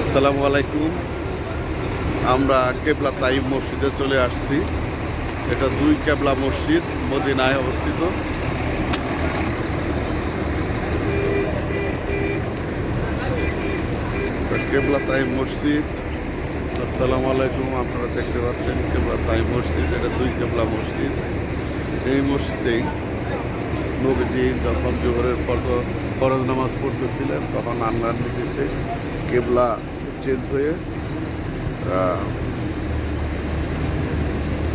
আসসালামু আলাইকুম। আমরা কেবলা তাইব মসজিদে চলে আসছি। এটা দুই কেবলা মসজিদ, মদিনায় অবস্থিত। কেবলা তাইব মসজিদ। আসসালামু আলাইকুম, আপনারা দেখতে পাচ্ছেন কেবলা তাইব মসজিদ। এটা দুই কেবলা মসজিদ। এই মসজিদেই নবীজি যখন জোহরের পর ফরজ নামাজ পড়তেছিলেন, তখন আল্লাহর নির্দেশে কেবলা চেঞ্জ হয়ে আহ,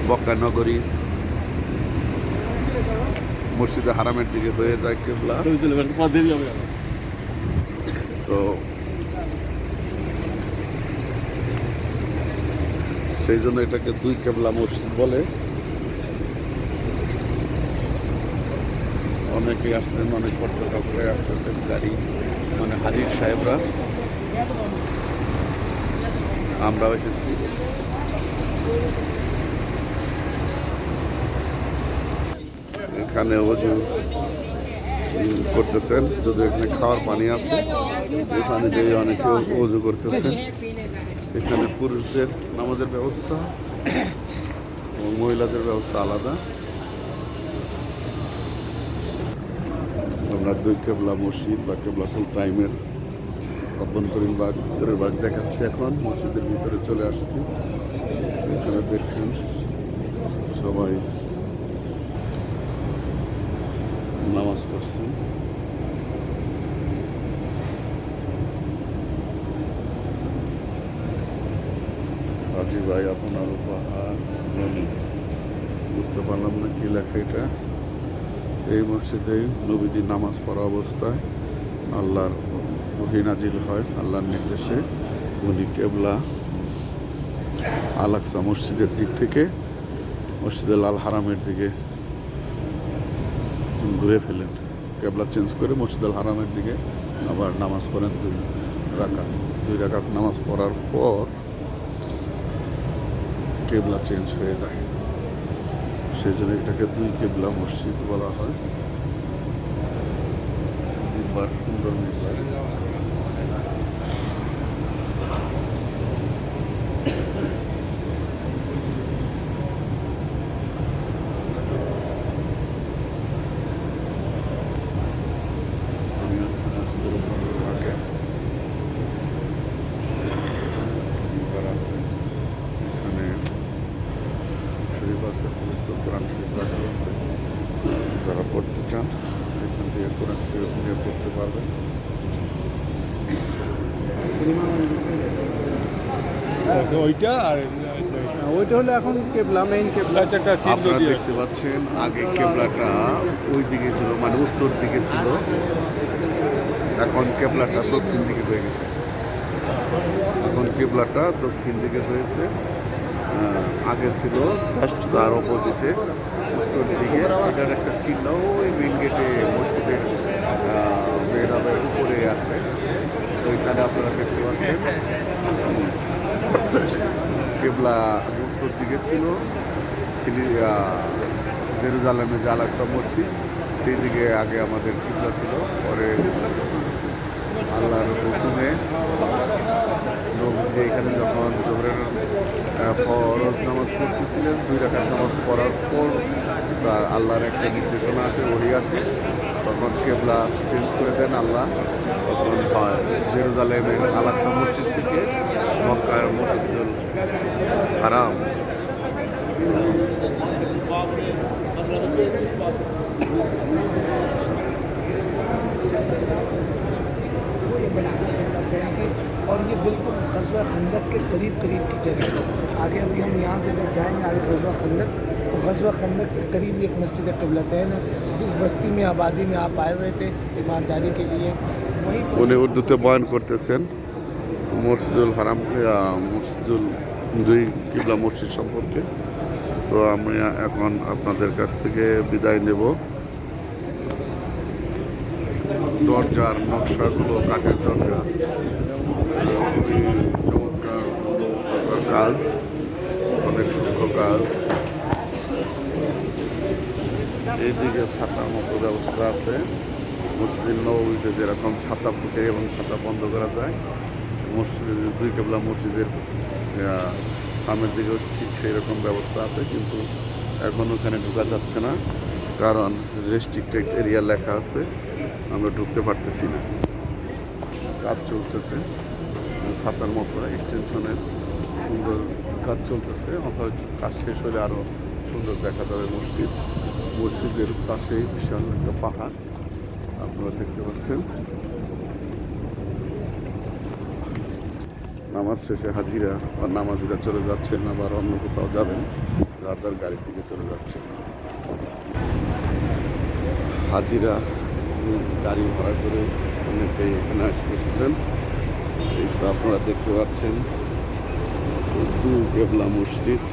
বক্কা নগরী মসজিদে হারামের দিকে হয়ে যায় কেবলা। তো সেই জন্য এটাকে দুই কেবলা মসজিদ বলে। অনেকে আসছেন অনেক পর্যটকরা আসতেছেন গাড়ি মানে হাজির সাহেবরা। আমরাও এসেছি এখানে অজু করতেছেন, যদি এখানে খাওয়ার পানি আছে এখানে যে অনেকে অজু করতেছেন এখানে পুরুষদের নামাজের ব্যবস্থা এবং মহিলাদের ব্যবস্থা আলাদা। আমরা দুই কেবলা মসজিদ বা কেবলাতুল টাইমের অভ্যন্তরীণ বাঘ ভিতরের বাঘ দেখাচ্ছি এখন, মসজিদের ভিতরে চলে আসছি। এখানে দেখছেন সবাই নামাজ পড়ছেন। হাজি ভাই, আপনার উপহার বুঝতে পারলাম না কি লেখা এটা। এই মসজিদেই নবীজি নামাজ পড়া অবস্থায় আল্লাহর নাজিল হয় আল্লাহর নির্দেশে। উনি কেবলা আলাকসা মসজিদের দিক থেকে মসজিদে লাল হারামের দিকে ঘুরে ফেলেন। কেবলা চেঞ্জ করে মসজিদ আল হারামের দিকে আবার নামাজ পড়েন দুই রাকাত। দুই রাকাত নামাজ পড়ার পর কেবলা চেঞ্জ হয়ে যায়। সেই জন্য এটাকে দুই কেবলা মসজিদ বলা হয়। সুন্দর মিম্বার আমি হচ্ছে মসজিদের উপরে আগে মিম্বার আছে এখানে শরীফ আছে পবিত্র কোরআন শরীফ রাখা আছে যারা পড়তে চান নিয়ে পড়তে পারবেন ওইটা আর ওইটা। হলো এখন কেবলা মেইন কেবলা। একটা আপনারা দেখতে পাচ্ছেন আগে কেবলাটা ওই দিকে ছিল মানে উত্তর দিকে ছিল। এখন কেবলাটা দক্ষিণ দিকে হয়ে গেছে। এখন কেবলাটা দক্ষিণ দিকে হয়েছে। আগে ছিল জাস্ট তার অপোজিটে উত্তর দিকে। এটার একটা চিহ্ন, ওই মেন গেটে মসজিদের মেয়েরাবের উপরে আছে। ওইখানে আপনারা দেখতে পাচ্ছেন কেবলা উত্তর দিকে ছিল। জেরুজালেমে যে আলাকসা মসজিদ, সেই দিকে আগে আমাদের কিবলা ছিল। পরে আল্লাহর হুকুমে নবীজি এখানে যখন জোহরের ফরজ নামাজ পড়তেছিলেন দুই রাখার নামাজ পড়ার পর তার আল্লাহর একটা নির্দেশনা আসে ওহি আসে তখন কেবলা চেঞ্জ করে দেন আল্লাহ তখন হয় জেরুজালেমের আলাকসা মসজিদ থেকে মক্কার মসজিদুল হারাম और ये बिल्कुल गजवा खंदक के करीब करीब की जगह है आगे अभी हम यहाँ से जब जाएंगे आगे गजवा खंदक तो गजवा खंदक के करीब एक मस्जिद कबलतैन है जिस बस्ती में आबादी में आप आए हुए थे ईमानदारी के लिए वहीं पर উনি উর্দুতে বয়ান করতেছেন মসজিদুল হারাম আহ, মসজিদুল দুই কিবলা মসজিদ সম্পর্কে তো আমি এখন আপনাদের কাছ থেকে বিদায় নেব দরজার নকশাগুলো কাঠের দরজা খুবই চমৎকার কাজ অনেক সূক্ষ্ম কাজ এইদিকে ছাতার মতো ব্যবস্থা আছে। মসজিদ নবীতে যেরকম ছাতা ফুটে এবং ছাতা বন্ধ করা যায়, মসজিদ, দুই কেবলা মসজিদের সামনের দিকেও ঠিক সেই রকম ব্যবস্থা আছে, কিন্তু এখন ওখানে ঢোকা যাচ্ছে না, কারণ রেস্ট্রিক্টেড এরিয়া লেখা আছে, আমরা ঢুকতে পারতেছি না। কাজ চলতেছে। ছাতার মতো এক্সটেনশনের সুন্দর কাজ চলতেছে, অথবা কাজ শেষ হলে আরও সুন্দর দেখা যাবে মসজিদ। মসজিদের পাশে বিশাল একটা পাহাড়, আপনারা দেখতে পাচ্ছেন। নামাজ শেষে হাজিরা বা নামাজিরা চলে যাচ্ছেন, আবার অন্য কোথাও যাবেন, যার যার গাড়ির দিকে চলে যাচ্ছেন। হাজিরা গাড়ি ভাড়া করে অনেকেই এখানে এসে এসেছেন। এই তো আপনারা দেখতে পাচ্ছেন। কেবলা মসজিদ।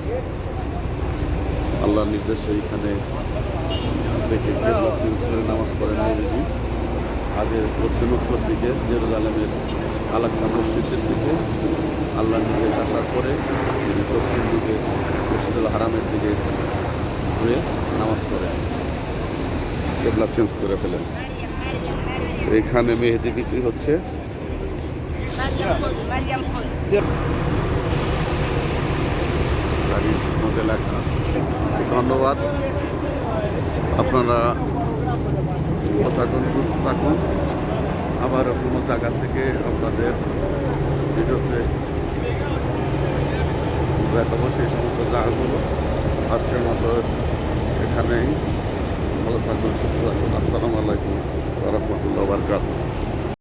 আল্লাহর নির্দেশে এইখানে থেকে কেবলা চেঞ্জ করে নামাজ পড়েন নবীজি আগে পড়তেন উত্তর দিকে জেরুজালেমের আলাক্সা মসজিদের দিকে। আল্লাহর নির্দেশ আসার পরে তিনি দক্ষিণ দিকে মসজিদুল হারামের দিকে ঘুরে নামাজ পড়েন। কেবলা চেঞ্জ করে ফেলেন। এখানে মেহেদি বিক্রি হচ্ছে। ইংলিশ মধ্যে লেখা ধন্যবাদ। আপনারা থাকুন, সুস্থ থাকুন। আবার কোনো জায়গা থেকে আপনাদের ভিডিওতে দেখাবো সেই সমস্ত জায়গাগুলো আজকের মতো এখানেই। ভালো থাকবেন সুস্থ থাকুন। আসসালামু আলাইকুম রহমতুল্লাহ বারকাতুহ।